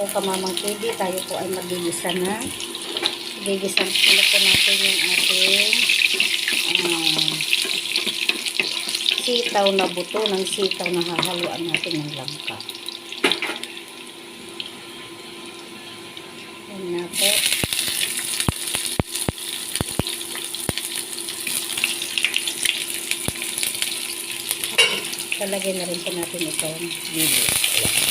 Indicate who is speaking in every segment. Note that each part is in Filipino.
Speaker 1: po kamamang TV, tayo po ay magigisa na. Gigisan na po natin yung ating ah, sitaw na buto ng sitaw na hahaluan natin ng langka. Yan na po. Talagay na rin po natin itong video. Ayan.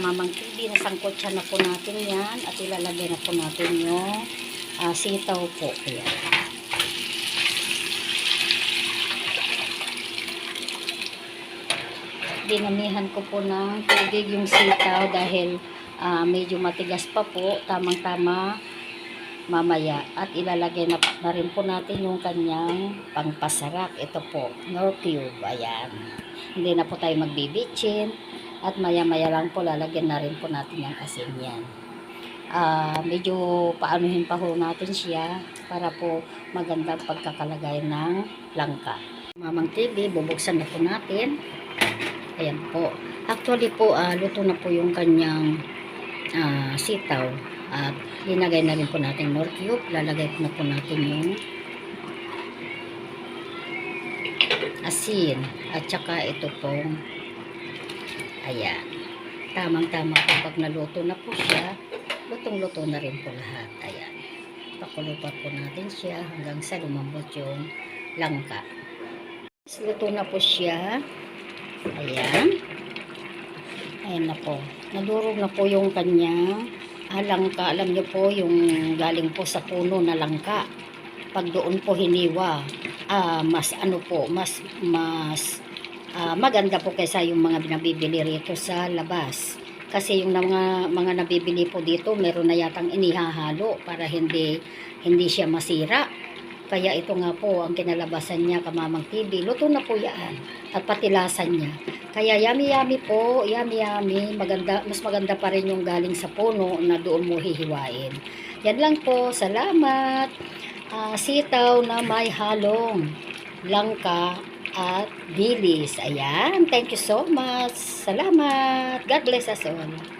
Speaker 1: Po kamamang TV, nasangkot siya na po natin yan at ilalagay na po natin yung ah, sitaw po. Ayan. Dinamihan ko po ng tubig yung sitaw dahil ah, medyo matigas pa po, tamang-tama mamaya at ilalagay na, na rin po natin yung kanyang pangpasarap. Ito po, nor cube. Ayan. Hindi na po tayo magbibitchin at maya-maya lang po lalagyan na rin po natin yung asin yan. Ah, medyo paanuhin pa ho natin siya para po magandang pagkakalagay ng langka. Mamang TV, bubuksan na po natin. Ayan po. Actually po, ah, luto na po yung kanyang ah, sitaw. At linagay na rin po natin nor cube. Lalagay na po natin yung asin. At saka ito pong ayan. Tamang-tama po pag naluto na po siya, lutong-luto na rin po lahat. Ayan. Pakulo pa po natin siya hanggang sa lumambot yung langka. Luto na po siya. Ayan. Ayan na po. Nadurog na po yung kanyang ah, langka. Alam niyo po yung galing po sa puno na langka. Pag doon po hiniwa, ah, mas ano po, mas mas ah, maganda po kaysa yung mga binabibili rito sa labas. Kasi yung mga mga nabibili po dito, meron na yatang inihahalo para hindi hindi siya masira. Kaya ito nga po ang kinalabasan niya kamamang TV. Luto na po yan. At patilasan niya. Kaya yummy yummy po, yummy yummy. Maganda, mas maganda pa rin yung galing sa puno na doon mo hihiwain. Yan lang po. Salamat. Ah, sitaw na may halong langka at bilis. Ayan. Thank you so much. Salamat. God bless us all.